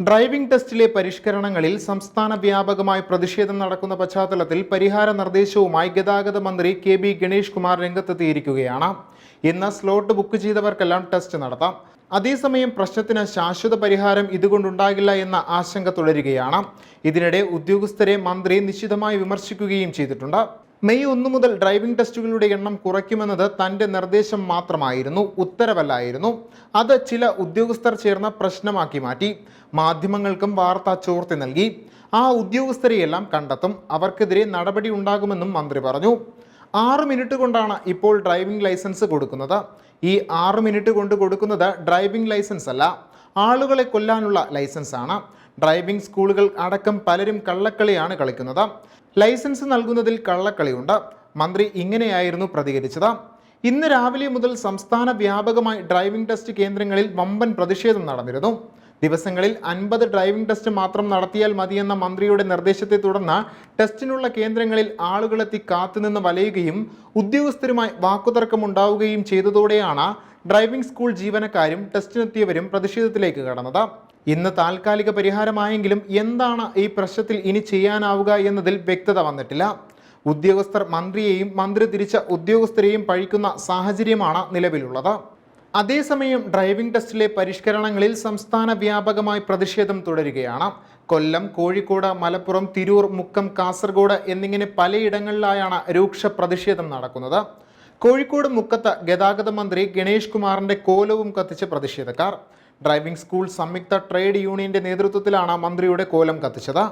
Driving ടെസ്റ്റിലെ പരിഷ്കരണങ്ങളിൽ സംസ്ഥാന വ്യാപകമായി പ്രതിഷേധം നടക്കുന്ന പശ്ചാത്തലത്തിൽ പരിഹാര നിർദ്ദേശവുമായി ഗതാഗത മന്ത്രി കെ ബി ഗണേഷ് കുമാർ രംഗത്തെത്തിയിരിക്കുകയാണ്. ഇന്ന് സ്ലോട്ട് ബുക്ക് ചെയ്തവർക്കെല്ലാം ടെസ്റ്റ് നടത്താം. അതേസമയം പ്രശ്നത്തിന് ശാശ്വത പരിഹാരം ഇതുകൊണ്ടുണ്ടാകില്ല എന്ന ആശങ്ക തുടരുകയാണ്. ഇതിനിടെ ഉദ്യോഗസ്ഥരെ മന്ത്രി നിശിതമായി വിമർശിക്കുകയും ചെയ്തിട്ടുണ്ട്. മെയ് ഒന്ന് മുതൽ ഡ്രൈവിംഗ് ടെസ്റ്റുകളുടെ എണ്ണം കുറയ്ക്കുമെന്നത് തന്റെ നിർദ്ദേശം മാത്രമായിരുന്നു ഉത്തരവല്ലായിരുന്നു. അത് ചില ഉദ്യോഗസ്ഥർ ചേർന്ന് പ്രശ്നമാക്കി മാറ്റി. മാധ്യമങ്ങൾക്കും വാർത്ത ചോർത്തി നൽകി. ആ ഉദ്യോഗസ്ഥരെയെല്ലാം കണ്ടെത്തും. അവർക്കെതിരെ നടപടി ഉണ്ടാകുമെന്നും മന്ത്രി പറഞ്ഞു. ആറ് മിനിറ്റ് കൊണ്ടാണ് ഇപ്പോൾ ഡ്രൈവിംഗ് ലൈസൻസ് കൊടുക്കുന്നത്. ഈ ആറ് മിനിറ്റ് കൊണ്ട് കൊടുക്കുന്നത് ഡ്രൈവിംഗ് ലൈസൻസ് അല്ല. ആളുകളെ കൊല്ലാനുള്ള ലൈസൻസ് ആണ് ഡ്രൈവിംഗ് സ്കൂളുകൾ അടക്കം പലരും കള്ളക്കളിയാണ് കളിക്കുന്നത്. ലൈസൻസ് നൽകുന്നതിൽ കള്ളക്കളിയുണ്ട്. മന്ത്രി ഇങ്ങനെയായിരുന്നു പ്രതികരിച്ചത്. ഇന്ന് രാവിലെ മുതൽ സംസ്ഥാന വ്യാപകമായി ഡ്രൈവിംഗ് ടെസ്റ്റ് കേന്ദ്രങ്ങളിൽ വമ്പൻ പ്രതിഷേധം നടന്നിരുന്നു. ദിവസങ്ങളിൽ അൻപത് ഡ്രൈവിംഗ് ടെസ്റ്റ് മാത്രം നടത്തിയാൽ മതിയെന്ന മന്ത്രിയുടെ നിർദ്ദേശത്തെ തുടർന്ന് ടെസ്റ്റിനുള്ള കേന്ദ്രങ്ങളിൽ ആളുകളെത്തി കാത്തുനിന്ന് വലയുകയും ഉദ്യോഗസ്ഥരുമായി വാക്കുതർക്കമുണ്ടാവുകയും ചെയ്തതോടെയാണ് ഡ്രൈവിംഗ് സ്കൂൾ ജീവനക്കാരും ടെസ്റ്റിനെത്തിയവരും പ്രതിഷേധത്തിലേക്ക് കടന്നത്. ഇന്ന് താൽക്കാലിക പരിഹാരമായെങ്കിലും എന്താണ് ഈ പ്രശ്നത്തിൽ ഇനി ചെയ്യാനാവുക എന്നതിൽ വ്യക്തത വന്നിട്ടില്ല. ഉദ്യോഗസ്ഥർ മന്ത്രിയെയും മന്ത്രി തിരിച്ച ഉദ്യോഗസ്ഥരെയും പഴിക്കുന്ന സാഹചര്യമാണ് നിലവിലുള്ളത്. അതേസമയം ഡ്രൈവിംഗ് ടെസ്റ്റിലെ പരിഷ്കരണങ്ങളിൽ സംസ്ഥാന വ്യാപകമായി പ്രതിഷേധം തുടരുകയാണ്. കൊല്ലം കോഴിക്കോട് മലപ്പുറം തിരൂർ മുക്കം കാസർഗോഡ് എന്നിങ്ങനെ പലയിടങ്ങളിലായാണ് രൂക്ഷ പ്രതിഷേധം നടക്കുന്നത്. കോഴിക്കോട് മുക്കത്ത് ഗതാഗത മന്ത്രി ഗണേഷ് കുമാറിന്റെ കോലവും കത്തിച്ച് പ്രതിഷേധക്കാർ. ഡ്രൈവിംഗ് സ്കൂൾ സംയുക്ത ട്രേഡ് യൂണിയന്റെ നേതൃത്വത്തിലാണ് മന്ത്രിയുടെ കോലം കത്തിച്ചത്.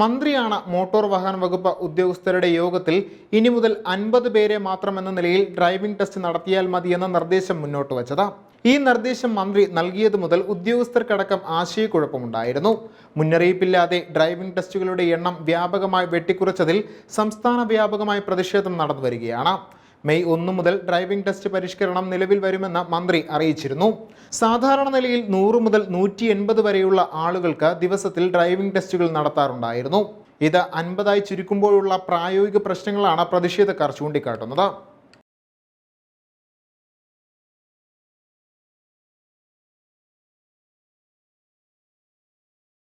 മന്ത്രിയാണ് മോട്ടോർ വാഹന വകുപ്പ് ഉദ്യോഗസ്ഥരുടെ യോഗത്തിൽ ഇനി മുതൽ അൻപത് പേരെ മാത്രമെന്ന നിലയിൽ ഡ്രൈവിംഗ് ടെസ്റ്റ് നടത്തിയാൽ മതിയെന്ന നിർദ്ദേശം മുന്നോട്ട് വച്ചത്. ഈ നിർദ്ദേശം മന്ത്രി നൽകിയത് മുതൽ ഉദ്യോഗസ്ഥർക്കടക്കം ആശയക്കുഴപ്പമുണ്ടായിരുന്നു. മുന്നറിയിപ്പില്ലാതെ ഡ്രൈവിംഗ് ടെസ്റ്റുകളുടെ എണ്ണം വ്യാപകമായി വെട്ടിക്കുറച്ചതിൽ സംസ്ഥാന വ്യാപകമായി പ്രതിഷേധം നടന്നു വരികയാണ് മെയ് ഒന്ന് മുതൽ ഡ്രൈവിംഗ് ടെസ്റ്റ് പരിഷ്കരണം നിലവിൽ വരുമെന്ന് മന്ത്രി അറിയിച്ചിരുന്നു. സാധാരണ നിലയിൽ നൂറ് മുതൽ നൂറ്റി എൺപത് വരെയുള്ള ആളുകൾക്ക് ദിവസത്തിൽ ഡ്രൈവിംഗ് ടെസ്റ്റുകൾ നടത്താറുണ്ടായിരുന്നു. ഇത് അൻപതായി ചുരുക്കുമ്പോഴുള്ള പ്രായോഗിക പ്രശ്നങ്ങളാണ് പ്രതിഷേധക്കാർ ചൂണ്ടിക്കാട്ടുന്നത്.